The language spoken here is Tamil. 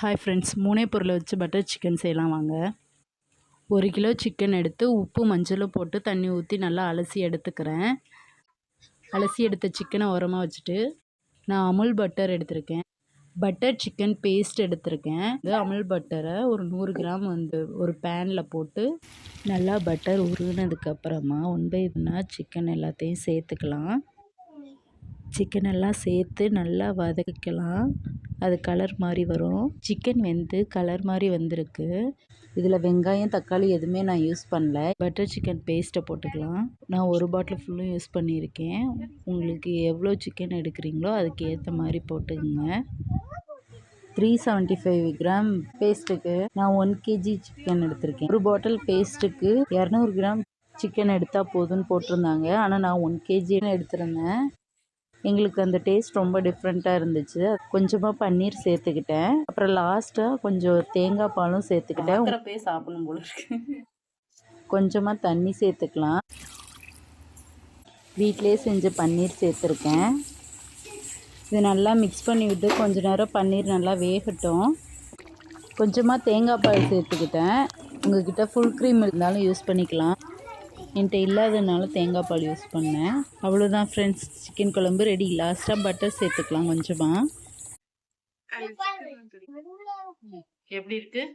ஹாய் ஃப்ரெண்ட்ஸ் மூணே பொருளை வச்சு பட்டர் சிக்கன் செய்யலாம் வாங்க. ஒரு கிலோ சிக்கன் எடுத்து உப்பு மஞ்சளும் போட்டு தண்ணி ஊற்றி நல்லா அலசி எடுத்துக்கிறேன். அலசி எடுத்த சிக்கனை உரமாக வச்சுட்டு நான் அமுல் பட்டர் எடுத்திருக்கேன். பட்டர் சிக்கன் பேஸ்ட் எடுத்திருக்கேன். இது அமுல் பட்டரை ஒரு நூறு கிராம் வந்து ஒரு பேனில் போட்டு நல்லா பட்டர் உருகினதுக்கப்புறமா ஒன் பை ஒன்னாக சிக்கன் எல்லாத்தையும் சேர்த்துக்கலாம். சிக்கன் எல்லாம் சேர்த்து நல்லா வதக்கிக்கலாம். அது கலர் மாதிரி வரும். சிக்கன் வெந்து கலர் மாதிரி வந்திருக்கு. இதில் வெங்காயம் தக்காளி எதுவுமே நான் யூஸ் பண்ணல. பட்டர் சிக்கன் பேஸ்ட்டை போட்டுக்கலாம். நான் ஒரு பாட்டில் ஃபுல்லும் யூஸ் பண்ணியிருக்கேன். உங்களுக்கு எவ்வளோ சிக்கன் எடுக்கிறீங்களோ அதுக்கு ஏற்ற மாதிரி போட்டுக்கோங்க. த்ரீ செவன்ட்டி ஃபைவ் கிராம் பேஸ்ட்டுக்கு நான் ஒன் கேஜி சிக்கன் எடுத்திருக்கேன். ஒரு பாட்டில் பேஸ்ட்டுக்கு இரநூறு கிராம் சிக்கன் எடுத்தால் போதும்னு போட்டிருந்தாங்க. ஆனால் நான் ஒன் கேஜின்னு எடுத்திருந்தேன். எங்களுக்கு அந்த டேஸ்ட் ரொம்ப டிஃப்ரெண்ட்டாக இருந்துச்சு. கொஞ்சமாக பன்னீர் சேர்த்துக்கிட்டேன். அப்புறம் லாஸ்ட்டாக கொஞ்சம் தேங்காய் பாலும் சேர்த்துக்கிட்டேன். போய் சாப்பிடணும் போல இருக்கு. கொஞ்சமாக தண்ணி சேர்த்துக்கலாம். வீட்டிலே செஞ்ச பன்னீர் சேர்த்துருக்கேன். இது நல்லா மிக்ஸ் பண்ணி விட்டு கொஞ்ச நேரம் பன்னீர் நல்லா வேகட்டும். கொஞ்சமாக தேங்காய் பால் சேர்த்துக்கிட்டேன். உங்கள்கிட்ட ஃபுல் க்ரீம் இருந்தாலும் யூஸ் பண்ணிக்கலாம். என்கிட்ட இல்லாததுனால தேங்காய் பால் யூஸ் பண்ணேன். அவ்வளோதான் ஃப்ரெண்ட்ஸ் சிக்கன் குழம்பு ரெடி லாஸ்ட்டாக பட்டர் சேர்த்துக்கலாம் கொஞ்சமாக எப்படி இருக்குது